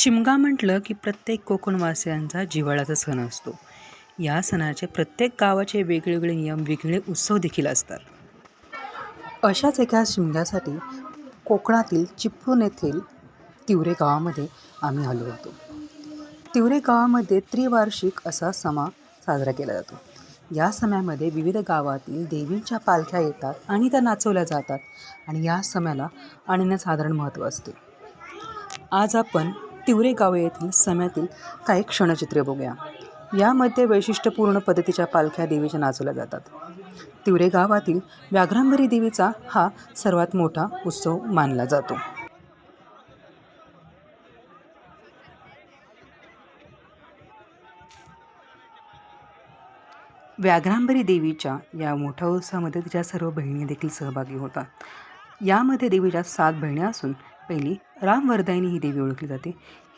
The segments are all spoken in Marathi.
शिमगा म्हटलं की प्रत्येक कोकणवासियांचा जिव्हाळ्याचा सण असतो. या सणाचे प्रत्येक गावाचे वेगवेगळे नियम वेगळे उत्सव देखील असतात. अशाच एका शिमग्यासाठी कोकणातील चिपळूण येथील तिवरे गावामध्ये आम्ही आलो होतो. तिवरे गावामध्ये त्रिवार्षिक असा समा साजरा केला जातो. या समयामध्ये विविध गावातील देवींच्या पालख्या येतात आणि त्या नाचवल्या जातात आणि या सम्याला साधारण महत्त्व असते. आज आपण तिवरे गाव येथील सम्यातील काही क्षणचित्रे बघूया. यामध्ये वैशिष्ट्यपूर्ण पद्धतीच्या पालख्या देवीच्या नाचवल्या जातात. तिवरे गावातील व्याघ्रांबरी देवीचा हा सर्वात मोठा उत्सव मानला जातो. व्याघ्रांबरी देवीच्या या मोठ्या उत्सवामध्ये तिच्या सर्व बहिणी देखील सहभागी होतात. यामध्ये देवीच्या सात बहिणी असून पहिली रामवरदायिनी ही देवी ओळखली जाते.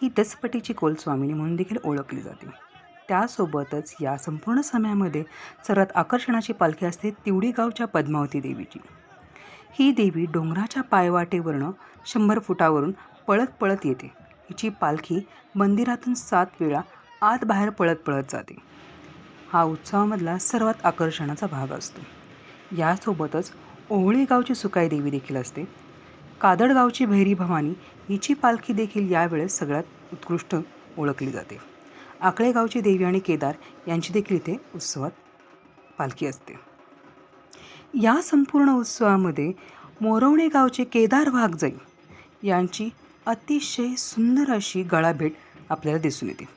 ही दसपटीची कोलस्वामिनी म्हणून देखील ओळखली जाते. त्यासोबतच या संपूर्ण समयामध्ये सर्वात आकर्षणाची पालखी असते तिवडी गावच्या पद्मावती देवीची. ही देवी डोंगराच्या पायवाटेवरनं शंभर फुटावरून पळत पळत येते. हिची पालखी मंदिरातून सात वेळा आत बाहेर पळत पळत जाते. हा उत्सवामधला सर्वात आकर्षणाचा भाग असतो. यासोबतच ओहळी गावची सुकाई देवी देखील असते. कादडगावची भैरी भवानी हिची पालखी देखील यावेळेस सगळ्यात उत्कृष्ट ओळखली जाते. आकळेगावची देवी आणि केदार यांची देखील इथे उत्सवात पालखी असते. या संपूर्ण उत्सवामध्ये मोरवणे गावचे केदार वाघजाई यांची अतिशय सुंदर अशी गळाभेट आपल्याला दिसून येते.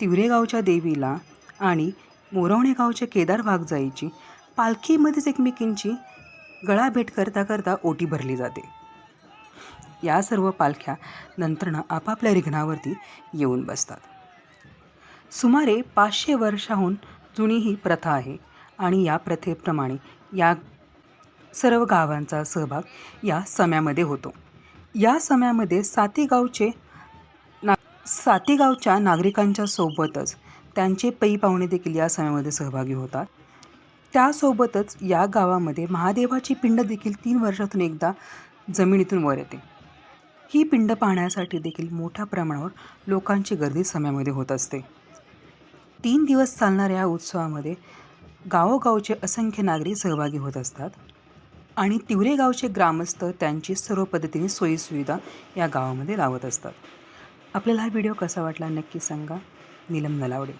तिवरेगावच्या देवीला आणि मोरवणे गावच्या केदार वाघजाईची पालखीमध्येच एकमेकींची गळाभेट करता करता ओटी भरली जाते. या सर्व पालख्या नंतरनं आपापल्या रिघणावरती येऊन बसतात. सुमारे पाचशे वर्षाहून जुनी ही प्रथा आहे आणि या प्रथेप्रमाणे या सर्व गावांचा सहभाग या सम्यामध्ये होतो. या सम्यामध्ये साती गावचे ना साती गावच्या नागरिकांच्या सोबतच त्यांचे पै पाहुणे देखील या समयामध्ये सहभागी होतात. त्यासोबतच या गावामध्ये महादेवाची पिंड देखील तीन वर्षातून एकदा जमिनीतून वर येते. ही पिंड पाहण्यासाठी देखील मोठ्या प्रमाणावर लोकांची गर्दी समयामध्ये होत असते. तीन दिवस चालणाऱ्या या उत्सवामध्ये गावोगावचे असंख्य नागरिक सहभागी होत असतात आणि तिवरे गावचे ग्रामस्थ त्यांची सर्व पद्धतीने सोयीसुविधा या गावामध्ये लावत असतात. आपल्याला हा व्हिडिओ कसा वाटला नक्की सांगा. नीलम नलावडे.